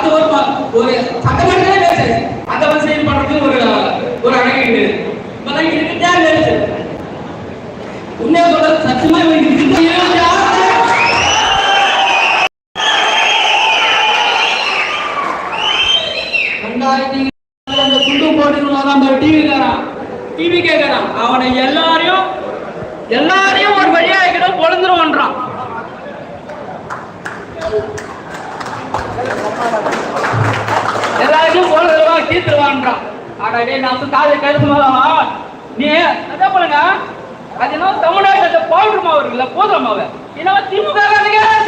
அது ஒரு ஒரு சட்டமன்றமே வேஸ்ட் ஆயிடுச்சு அதை செயல் பண்றதுக்கு ஒரு ஒரு அழகு இப்பதான் இருக்கிட்டே வேஸ்ட் உண்மையா சொல்ற சத்தியமா இவங்க அந்த குண்டு போட்டு வரான் டிவி டிவி கேட்கறான் அவனை எல்லாரையும் எல்லாரையும் ஒரு வழியா ஆகிடும் பொழுந்துருவான்றான் எல்லாரையும் பொழுதுருவா கீத்துருவான்றான் ஆனா டேய் நான் காது கருத்து நீ அதான் பண்ணுங்க அது என்ன தமிழ்நாட்டு பவுடர் மாவு இருக்குல்ல பூதர மாவு. என்ன திமுக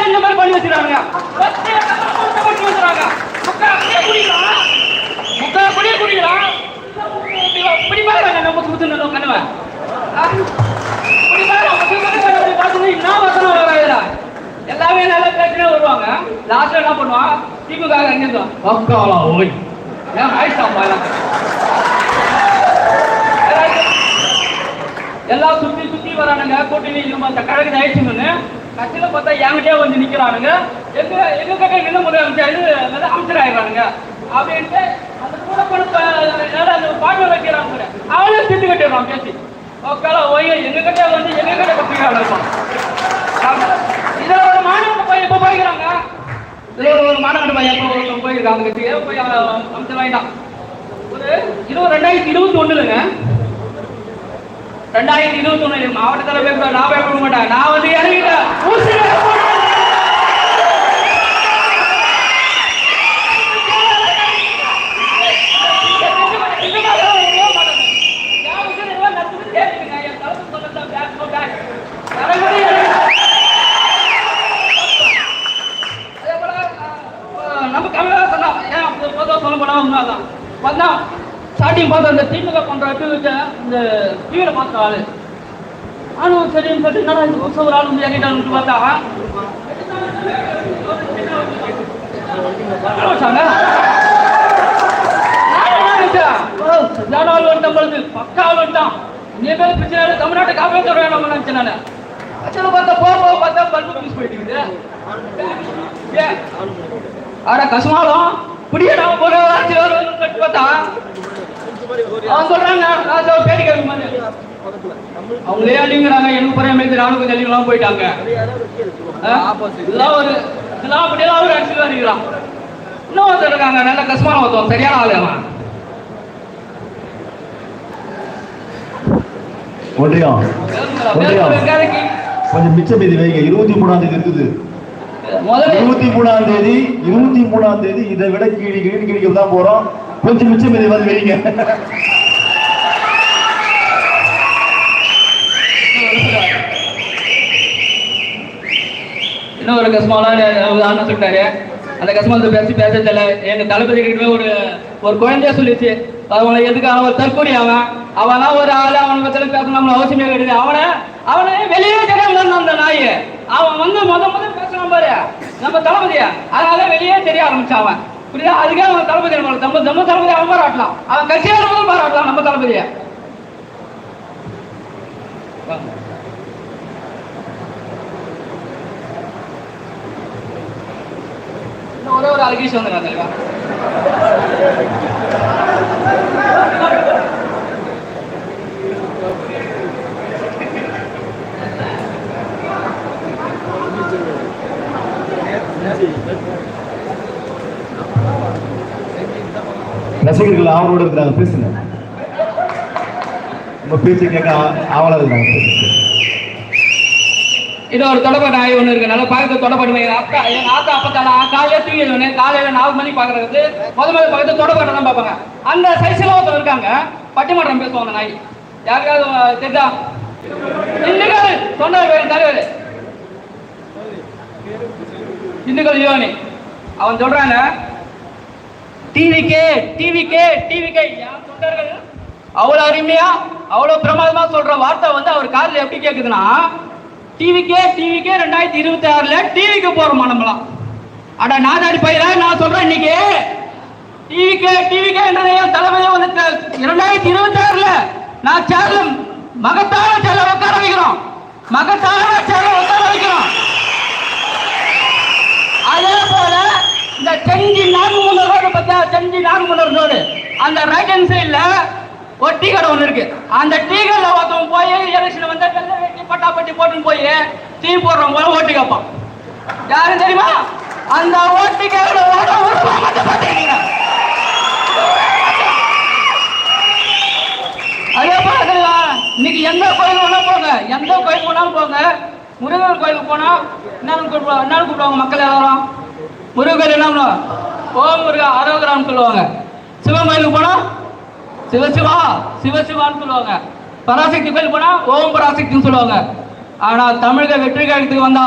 செஞ்ச மாதிரி பண்ணி வச்சிருக்காங்க பண்ணி வச்சிருக்காங்க முக்கா அப்படியே குடிக்கலாம் முக்கா அப்படியே குடிக்கலாம் இப்படி பாருங்க நம்ம சுத்து கண்ணுவ. இப்படி பாருங்க பார்த்து என்ன வசனம் வராதுடா. எல்லாமே நல்லா பிரச்சனை வருவாங்க. லாஸ்ட்ல என்ன பண்ணுவான் திமுக எங்க இருந்தோம் அக்காலா ஓய் ஏன் ஆயிடுச்சா எல்லாம் எல்லாம் சுத்தி சுத்தி வரானுங்க கூட்டணி நம்ம கழகத்தை ஆயிடுச்சுன்னு கட்சியில பார்த்தா என்கிட்டயே வந்து நிக்கிறானுங்க எங்க எங்க கிட்ட என்ன முதலமைச்சர் இது அமைச்சர் ஆயிடுறானுங்க அப்படின்ட்டு அந்த கூட கொடுத்த அந்த பாட்டு வைக்கிறாங்க அவனே திட்டு கட்டிடுறான் பேசி ஓகே ஓய்ய எங்க கிட்ட வந்து எங்க கிட்ட ஒரு மாணவன் பையன் இப்ப போய்க்கிறாங்க ஒரு மாணவன் பையன் இப்ப ஒருத்தன் போயிருக்காங்க போய் அமைச்சர் வாங்கிட்டான் ஒரு இருபது ரெண்டாயிரத்தி இருபத்தி ஒண்ணுலங்க ரெண்டாயிரத்தி இருபத்தி ஒண்ணு மாவட்டத்துல பேச நான் பேச மாட்டேன். நான் வந்து இறங்கிட்டேன். சொல்ல போனா ஸ்டார்டிங் அந்த திமுக பண்ற இந்த டிவியில பார்த்த ஆளு ஆனும் சரின்னு சொல்லிட்டு என்னடா இது புதுசா ஒரு ஆள் வந்து இறங்கிட்டான்னு பார்த்தா வச்சாங்க? சரியான ஆள் வந்துட்டான் பொழுது, பக்கா ஆள் வந்துட்டான். இனிமே பிரச்சனை இல்லை, தமிழ்நாட்டை காப்பாற்ற வேணும் நானு. ஆக்சுவலா பார்த்தா போக போக பார்த்தா பல்பு பீஸ் போயிட்டு இருக்குது. அட புடியடா போற ஆட்சி வரும் கட்டி பார்த்தா? அவன் சொல்றாங்க ராஜா பேடி கேட்க மாதிரி அவங்களே அடிங்கிறாங்க எனக்கு மேய்த்து நானும் கொஞ்சம் அடிக்கலாம் போயிட்டாங்க? இதெல்லாம் ஒரு இதெல்லாம் அப்படியெல்லாம் ஒரு அடிச்சு அடிக்கிறான் இன்னும் ஒருத்தர் இருக்காங்க நல்ல கசுமான ஒருத்தன் சரியான ஆளு அவன். ஒன்றியம் ஒன்றியம் கொஞ்சம் மிச்ச மீதி வைங்க இருபத்தி மூணாம் தேதி இருக்குது. இருபத்தி மூணாம் தேதி இருபத்தி மூணாம் தேதி இதை விட கீழி கீழி கிழிக்க தான் போறோம். கொஞ்சம் மிச்ச மீதி வந்து வைங்க. இன்னும் ஒரு கஸ்மாலாம் உதாரணம் சொல்லிட்டாரு. அந்த கஸ்மாலத்தை பேசி பேச தெரியல. எங்க தளபதி கிட்ட ஒரு ஒரு குழந்தைய சொல்லிச்சு. அவனை எதுக்கு அவன் ஒரு தற்கொலை அவன்? அவனா ஒரு ஆளு அவன் பத்தில பேசணும் அவசியமே கிடையாது. அவனை அவனை வெளியே தெரியாம அந்த நாய். அவன் வந்து முத முத பேசுறான் பாரு. நம்ம தளபதியா அதனால வெளியே தெரிய ஆரம்பிச்சான் அவன். புரியுதா? அதுக்கே அவன் தளபதி நம்ம நம்ம நம்ம தளபதி அவன் பாராட்டலாம். அவன் கட்சியாளர் பாராட்டலாம் நம்ம தளபதிய. இன்னும் ஒரே ஒரு அழகீஷ் வந்துடுறாங்க தலைவா. ரசிகர்கள் ஆவலோடு இருக்கிறாங்க பேசுங்க. உங்க பேச்சு கேட்க ஆ- ஆவலா இருக்காங்க இது ஒரு தொடப்ப நாய் ஒண்ணு இருக்கு. நல்லா பார்க்கறது தொடப்படுவேன் எங்க அக்கா எங்க ஆத்தா அப்பத்தாடா காலையில தூங்கிடுவேன் காலையில நாலு மணி பாக்குறது முத முதல் பக்கத்து தொடப்பட்டை தான் பார்ப்பாங்க. அந்த சைஸ்ல ஒருத்தர் இருக்காங்க. பட்டிமன்றம் பேசுவாங்க அந்த நாய். யாருக்காவது தெரிஞ்சா? இந்துக்கள் தொண்டர் பேர் தலைவர் திண்டுக்கல் யோனி. அவன் சொல்றாங்க டிவிக்கே டிவிக்கே டிவிக்கே. தொண்டர்கள்? அவ்வளவு அருமையா அவ்வளவு பிரமாதமா சொல்ற வார்த்தை வந்து அவர் காதுல எப்படி கேக்குதுன்னா டிவிக்கே டிவிக்கே ரெண்டாயிரத்தி இருபத்தி ஆறுல டிவிக்கு போறோமா நம்மளாம் அட நாதாடி பையல நான் சொல்றேன் இன்னைக்கு. டிவிக்கே டிவிக்கே என்றதை என் வந்து இரண்டாயிரத்தி இருபத்தி ஆறுல நான் சேர்ல மகத்தான சேல உட்கார வைக்கிறோம். மகத்தான சேர்ல உட்கார வைக்கிறோம். அதே செஞ்சி நாகமுன்னர் ரோடு பார்த்தா செஞ்சி நாகமுன்னர் ரோடு அந்த ரைட் ஹேண்ட் சைடுல ஒரு டீ கடை ஒன்று இருக்கு. அந்த டீ கடையில் ஒருத்தவன் போய் எலெக்ஷன் வந்து வெள்ளை வேட்டி பட்டாப்பட்டி போட்டுன்னு போய் டீ போடுறவங்க போல ஓட்டு கேட்பான். யாரும் தெரியுமா? அந்த ஓட்டு கேட்கற ஓட அதே போல இன்னைக்கு எந்த கோயில் வேணா போங்க. எந்த கோயில் போனாலும் போங்க. முருகன் கோயிலுக்கு போனா என்னன்னு கூப்பிடுவாங்க என்னன்னு கூப்பிடுவாங்க மக்கள் எல்லாரும்? முருகன் கோயில் என்ன பண்ணுவாங்க ஓம் முருகா அரோகரான்னு சொல்லுவாங்க. சிவன் கோயிலுக்கு போனா சிவசிவா சிவசிவான்னு சொல்லுவாங்க. பராசக்தி கோயில் போனா ஓம் பராசக்தின்னு சொல்லுவாங்க. ஆனா தமிழக வெற்றி கழகத்துக்கு வந்தா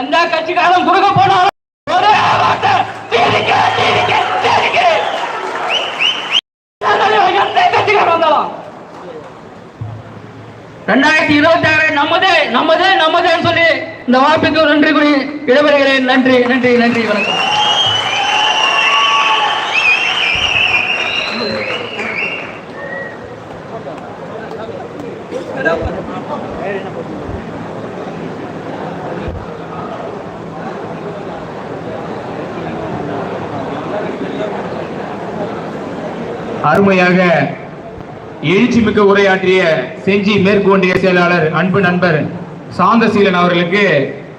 எந்த கட்சிக்காரன் குறுக்க போனாலும் ஒரே வார்த்தை, கட்சிக்காரன் ரெண்டாயிரத்தி இருபத்தி ஆறு நமது நம்மதே நமதுன்னு சொல்லி இந்த வாய்ப்புக்கு நன்றி கூறி விடைபெறுகிறேன். நன்றி நன்றி நன்றி வணக்கம். அருமையாக எழுச்சிமிக்க உரையாற்றிய செஞ்சி மேற்கு ஒன்றிய செயலாளர் அன்பு நண்பர் சாந்தசீலன் அவர்களுக்கு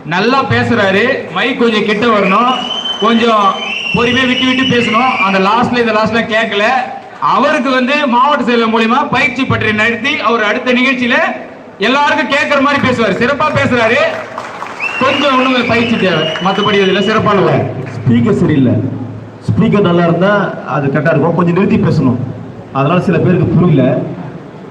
நல்லா பேசுறாரு. மைக் கொஞ்சம் கிட்ட வரணும். கொஞ்சம் பொறுமையாக விட்டு விட்டு பேசணும். அந்த லாஸ்ட்ல இந்த லாஸ்ட்ல கேட்கல. அவருக்கு வந்து மாவட்ட செயலர் மூலியமா பயிற்சி பற்றி நடத்தி அவர் அடுத்த நிகழ்ச்சியில எல்லாருக்கும் கேட்கற மாதிரி பேசுவார். சிறப்பா பேசுறாரு. கொஞ்சம் இன்னும் பயிற்சி தேவை. மற்றபடி இதுல சிறப்பான ஸ்பீக்கர் சரியில்லை. ஸ்பீக்கர் நல்லா இருந்தால் அது கரெக்டாக இருக்கும். கொஞ்சம் நிறுத்தி பேசணும். அதனால் சில பேருக்கு புரியல.